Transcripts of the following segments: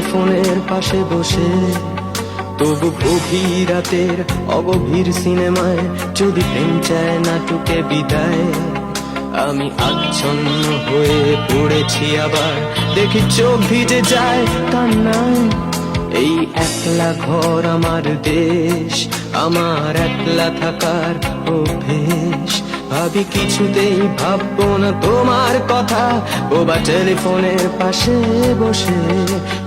টেলিফোনের পাশে বসে। তবু গভীর রাতের অগভীর সিনেমায় যদি প্রেম চায় নাটুকে বিদায়। আমি আচ্ছন্ন হয়ে পড়েছি আবার, দেখি চোখ ভিজে যায় কান্নায়। এই একলা ঘর আমার দেশ, আমার একলা থাকার অভ্যেস। ভাবি কিছুতেই ভাববো না তোমার কথা। ও বা টেলিফোনের পাশে বসে,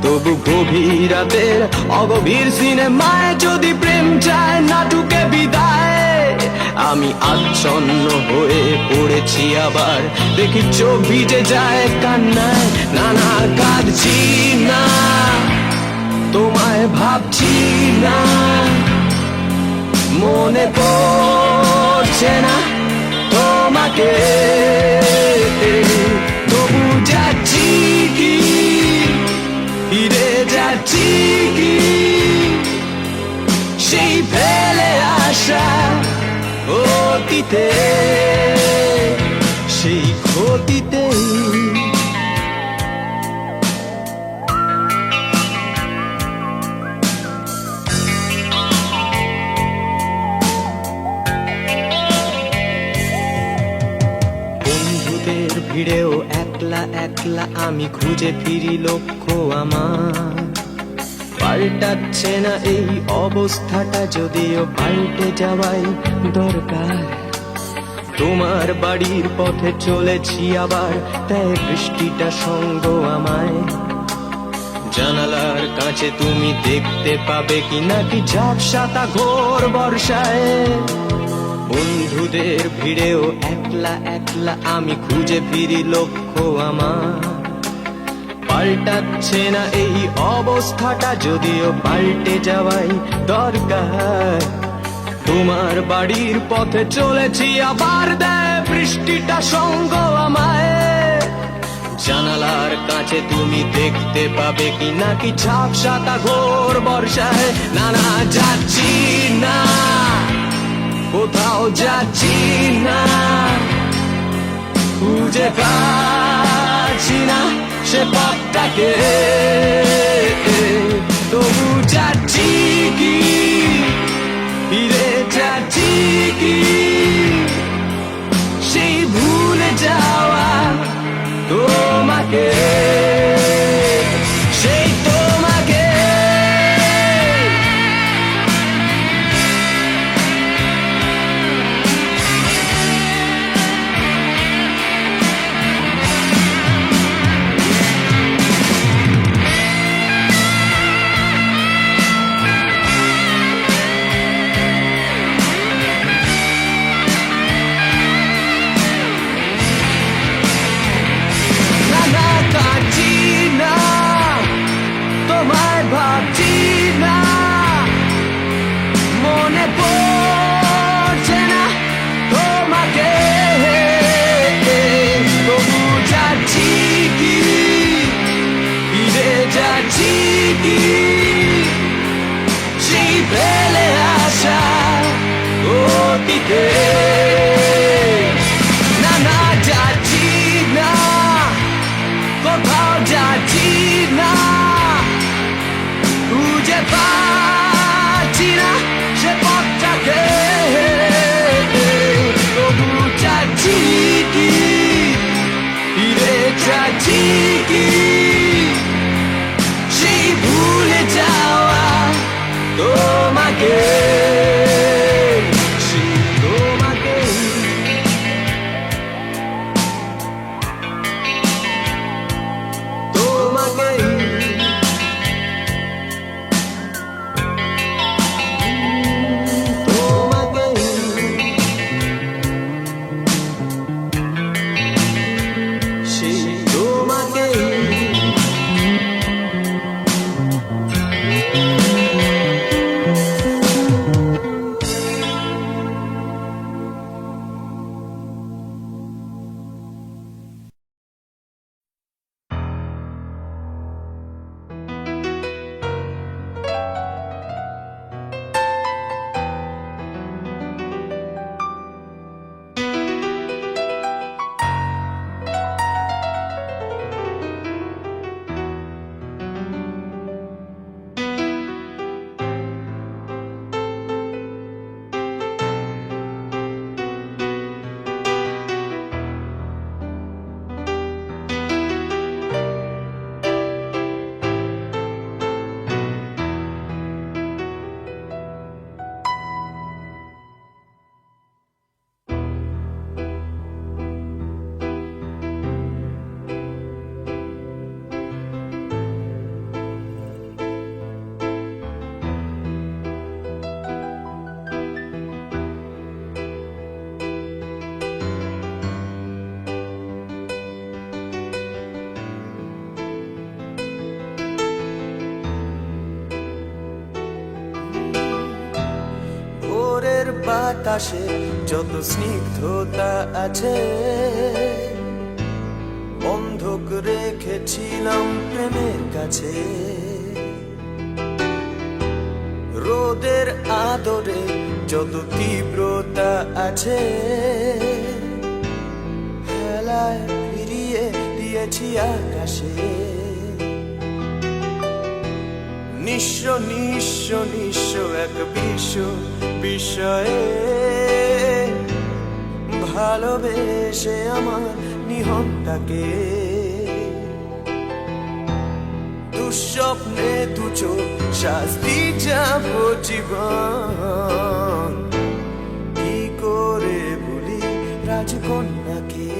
তবু গভীর রাতের অগভীর সিনেমায় যদি প্রেম চায় নাটুকে বিদায়। আমি আচ্ছন্ন হয়ে পড়েছি আবার, দেখি চোখ ভিজে যায় কান্নায়। নানা কাঁদছি না, তোমায় ভাবছি না। মনে পড়ছে না। তোমাকে। তবু যাচ্ছি কি? ফিরে যাচ্ছি কি? সেই ফেলে আসা অতীতে। একলা আমি খুঁজে ফিরি লক্ষ্য আমার। পাল্টাচ্ছে না এই অবস্থাটা, যদিও পাল্টে যাওয়াই দরকার। তোমার বাড়ির পথে চলেছি আবার, তাই বৃষ্টিটা সঙ্গ আমায়। জানালার কাছে তুমি দেখতে পাবে কি নাকি ঝাপসাতা ঘোর বর্ষায়। বন্ধুদের ভিড়েও একলা একলা আমি খুঁজে ফিরি লক্ষ্য আমার। পাল্টাচ্ছে না এই অবস্থাটা, যদিও পাল্টে যাওয়াই দরকার। তোমার বাড়ির পথে চলেছি, আবার দেয় বৃষ্টিটা সঙ্গ আমায়। জানালার কাছে তুমি দেখতে পাবে কি নাকি ঝাপসাতা ঘোর বর্ষায়। না না, যাচ্ছি না। কোথাও যাচ্ছি না। খুঁজে পাচ্ছি না সে পথটাকে তবু যাচ্ছি কি ফিরে যাচ্ছি কি সেই ভুলে যাওয়া তোমাকে you বাতাসে যত স্নিগ্ধতা আছে, বন্ধক রেখেছিলাম প্রেমের কাছে। রোদের আদরে যত তীব্রতা আছে হেলায় ফিরিয়ে দিয়েছি আকাশে। নিঃস্ব নিঃস্ব নিঃস্ব এক বিশ্ব বিষয়ে ভালোবেসে আমার নিহনটাকে দুঃস্বপ্নে দুচো শাস্তি যাব জীবন। কি করে ভুলি রাজকন্যাকে?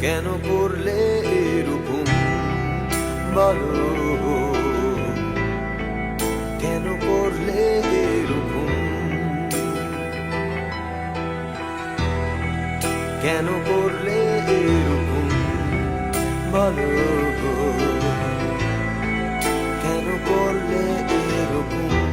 কেন করলে এরকম? বলো। কেন করলে এরকম? বলো কেন করলে এরকম?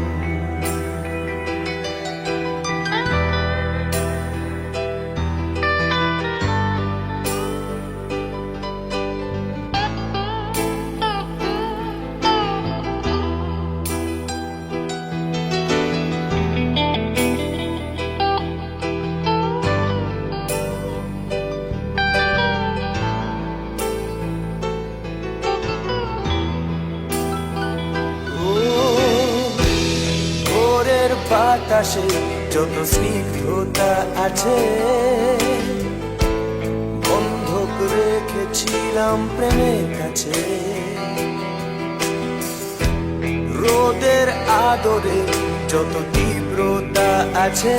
বাতাসে যত স্নিগ্ধতা আছে, বন্ধক রেখেছিলাম প্রেমের কাছে। রোদের আদরে যত তীব্রতা আছে,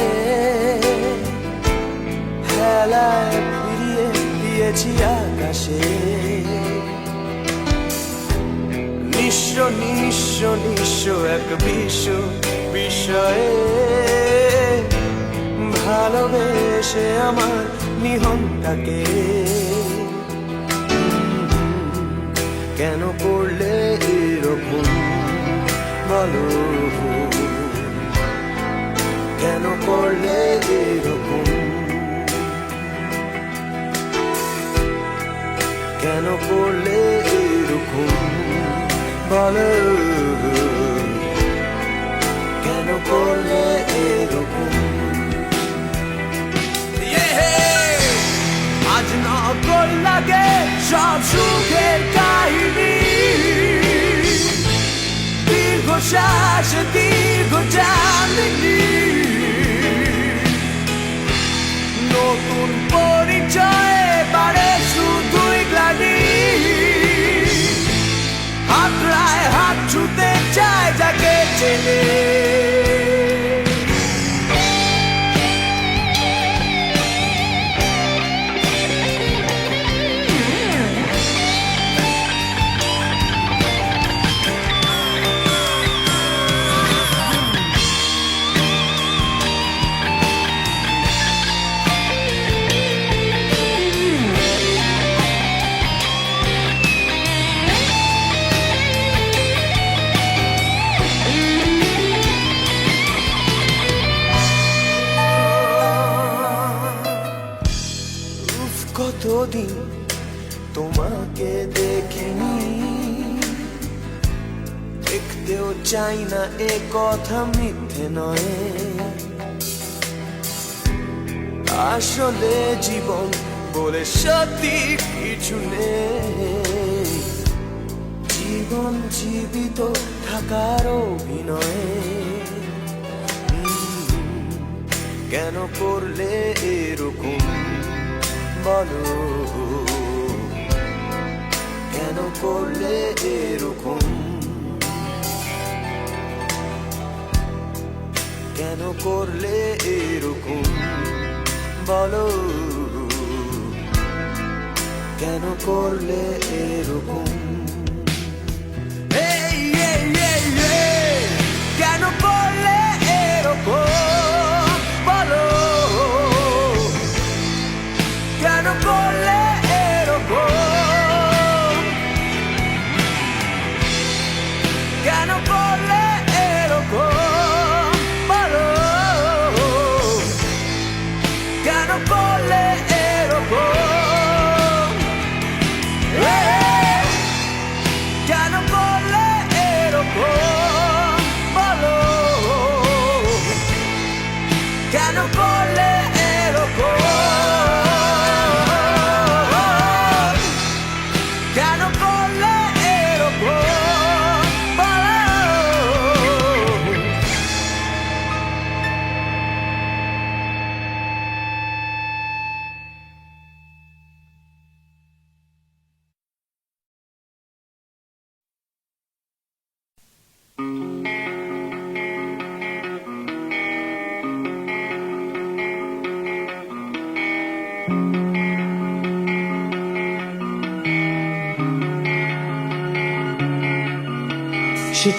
হেলায় ফিরিয়ে দিয়েছি আকাশে। নিঃস্ব নিঃস্ব নিঃস্ব এক বিশ্ব বিষয়ে ভালোবেসে আমার নিহনটাকে কেন করলে এরকম? বলো। কেন করলে এরকম? কেন করলে এরকম? বলো। সব সুখের কাহিনী। দীর্ঘ শ্বাস দীর্ঘ জামিনী নতুন পরিচয় বাড়ে শুধুই গ্লানি। হাতড়ায় হাত ছুতে চায় যাকে চেনে। কথা মিথ্যে নয়। আসলে জীবন বলে সত্যি কিছু নেই। জীবন জীবিত থাকার অভিনয়। কেন করলে এরকম? বলো। কেন করলে এরকম করলে এরকম? বলো কেন করলে এরকম?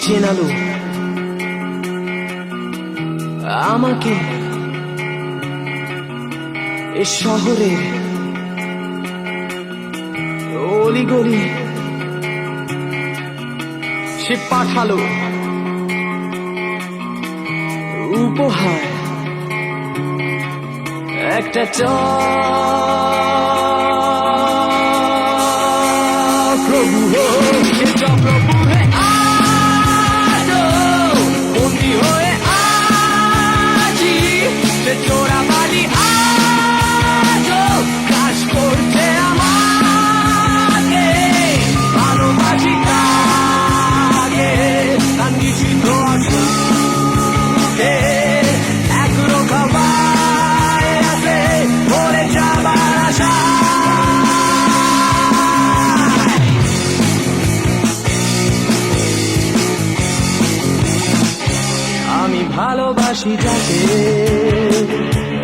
চেনালো আমাকে এ শহরে অলিগলি সে পাঠালো। উপহার একটা চক্রভূ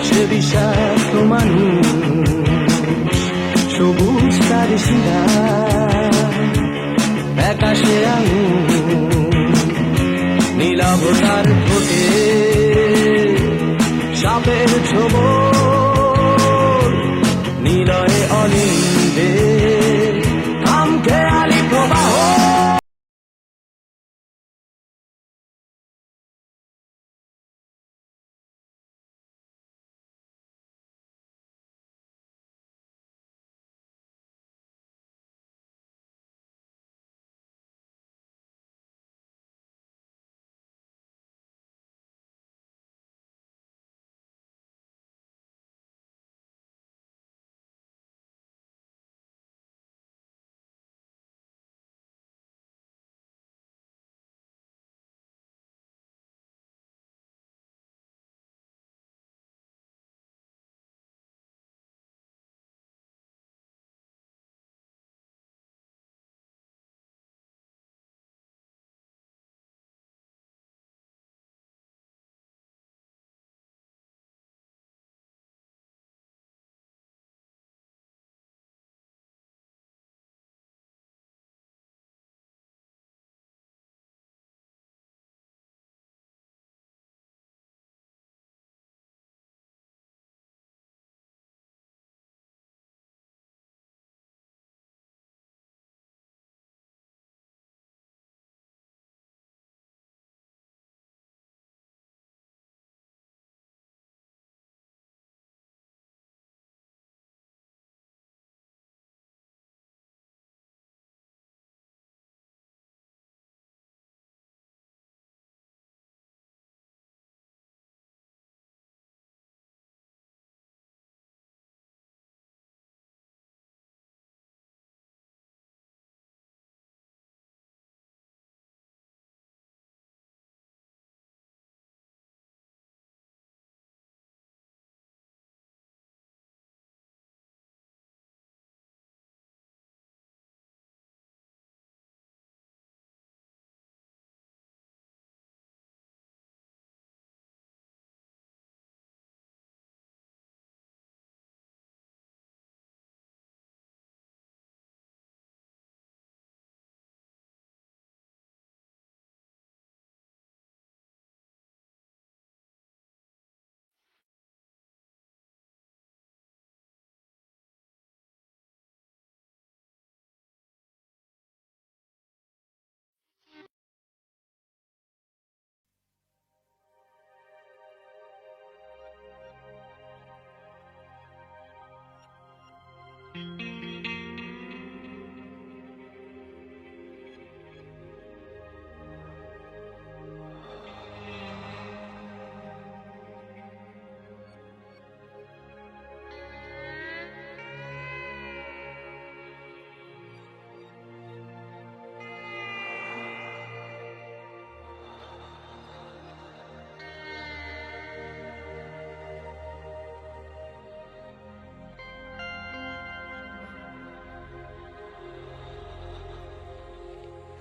সে বিষাক্ত মানুষ সবুজ তার শিরা আকাশে নীলাভ তার ঠোঁটে সাপের ছবল।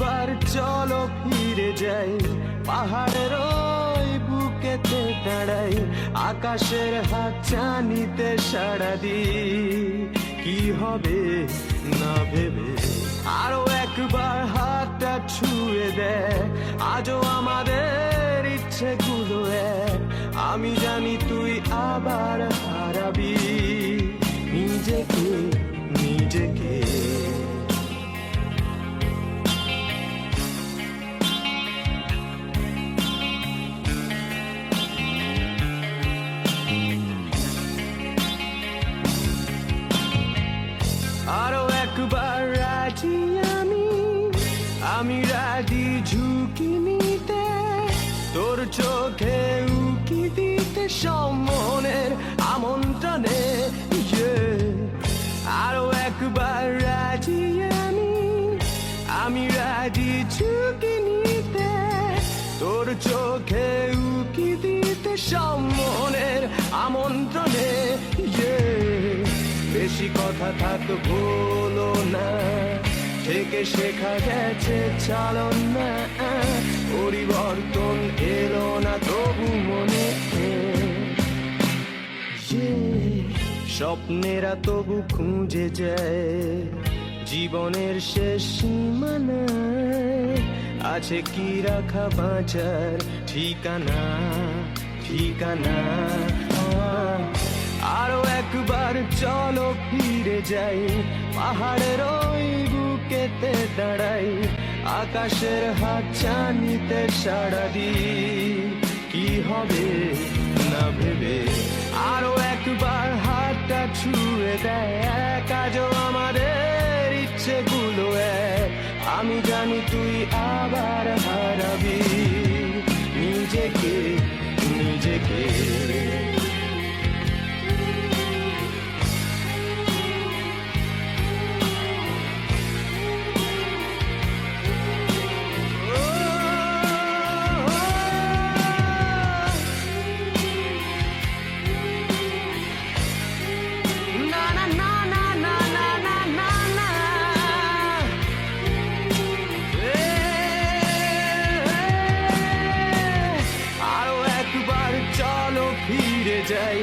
একবার চলো ফিরে যাই। পাহাড়ের ওই বুকেতে দাঁড়াই। আকাশের হাত চানিতে সাড়া দি কি হবে না ভেবে? আরও একবার হাতটা ছুঁয়ে দেয়। আজও আমাদের ইচ্ছেগুলো এক। আমি জানি তুই আবার হারাবি। নিজেকে নিজেকে আরও একবার রাজি আমি আমি রাজি ঝুঁকি নিতে, তোর চোখে উকি দিতে সম্মনের আমন্ত্রণে yeah. আরও একবার রাজি আমি আমি রাজি ঝুঁকি নিতে, তোর চোখে উকি দিতে সম্মনের আমন্ত্রণে. বেশি কথা থাক বলো না। থেকে শেখা গেছে, চালন না। পরিবর্তন এলো না, তবু মনে স্বপ্নেরা তবু খুঁজে যায়। জীবনের শেষ সীমানায় আছে কি রাখা বাঁচার ঠিকানা ঠিকানা। আরও একবার যাই পাহাড়ের ওই বুকেতে দাঁড়াই আকাশের হাত চানিতে সাড়া দি কি হবে না ভেবে আরও একবার হাতটা ছুঁয়ে দেয় কাজও আমাদের ইচ্ছেগুলো আমি জানি তুই আবার হারাবি নিজেকে নিজেকে। যাই,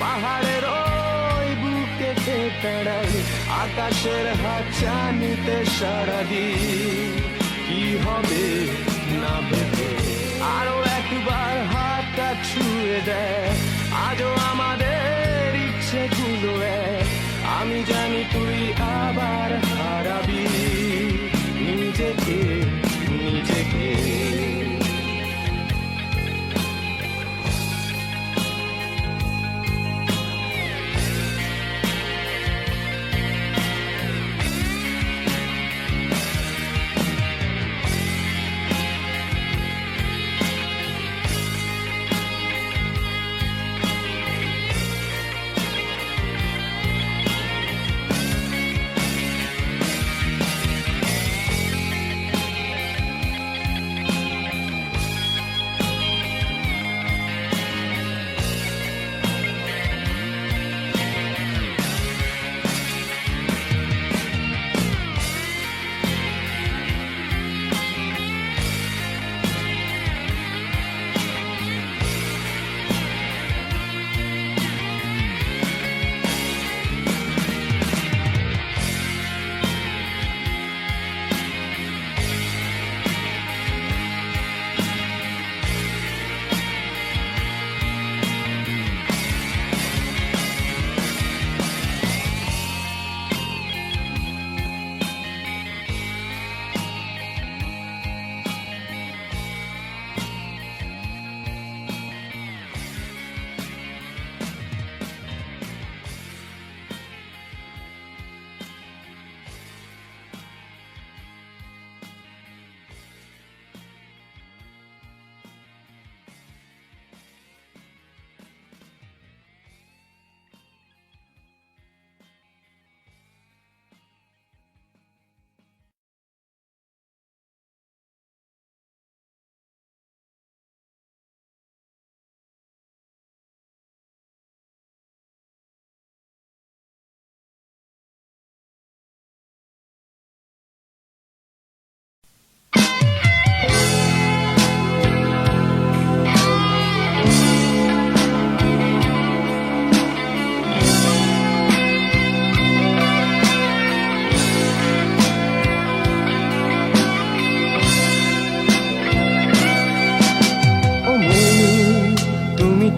পাহাড়ের ওই বুকেতে দাঁড়াই আকাশের হাত চানিতে সারা দি কি হবে না ভেবে? আরও একবার হাতটা ছুঁয়ে দেয়, আজও আমাদের ইচ্ছেগুলো এক। আমি জানি তুই আবার হারাবি।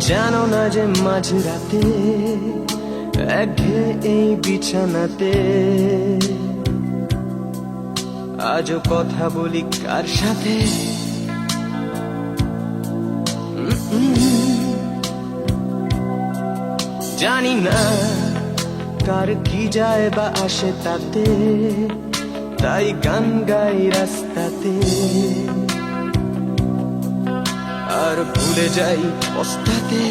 জানো না যে মাঝরাতে একঘে এই বিছানাতে? আজও কথা বলি কার সাথে? জানি না কার কি যায় বা আসে তাতে, তাই গান গাই রাস্তাতে। আর ভুলে যাই অস্তাতে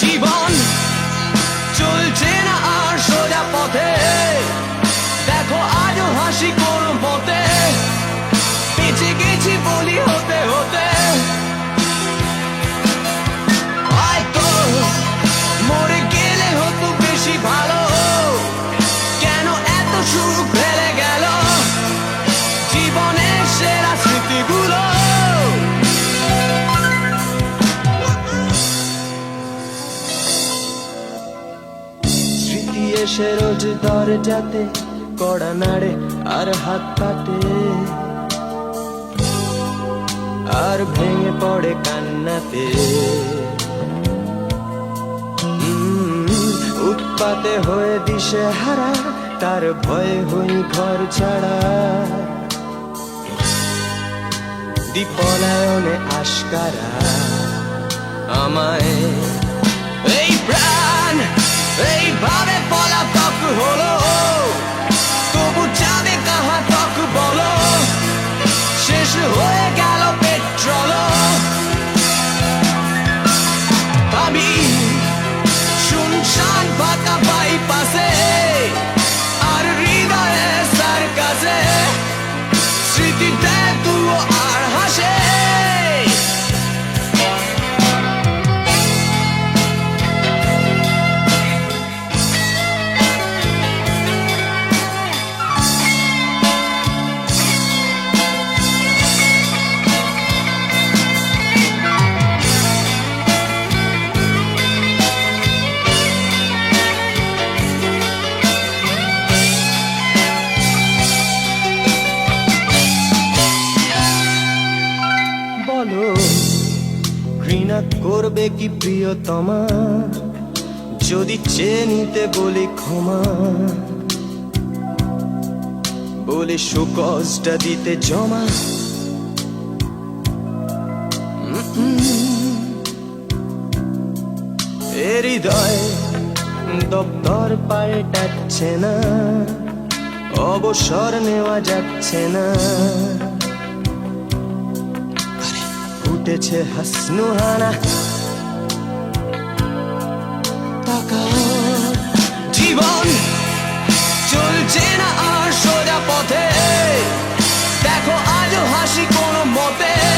জীবন চলছে না আর সোজা পথে। দেখো আজও হাসি কোন পথে। বেঁচে গেছি বলি হতে হতে। এসে রোজ দরজাতে কড়া নাড়ে আর হাত পাতে। আর ভেঙে পড়ে কান্নাতে। উৎপাতে হয়ে দিশে হারা, তার ভয়ে হই ঘর ছাড়া। দীপলায়নে আশকারা আমায়। Hey, Bobby, voller Bauch, holo, oh. কি প্রিয়তমা? যদি চেয়ে নিতে বলি ক্ষমা। বলে সুকজটা দিতে জমা। হৃদয় দপ্তর পাল্টাচ্ছে না। অবসর নেওয়া যাচ্ছে না। ফুটেছে হাসনুহানা। জীবন চলছে না আর সোজা পথে। দেখো আজও হাসি কোনো মতে।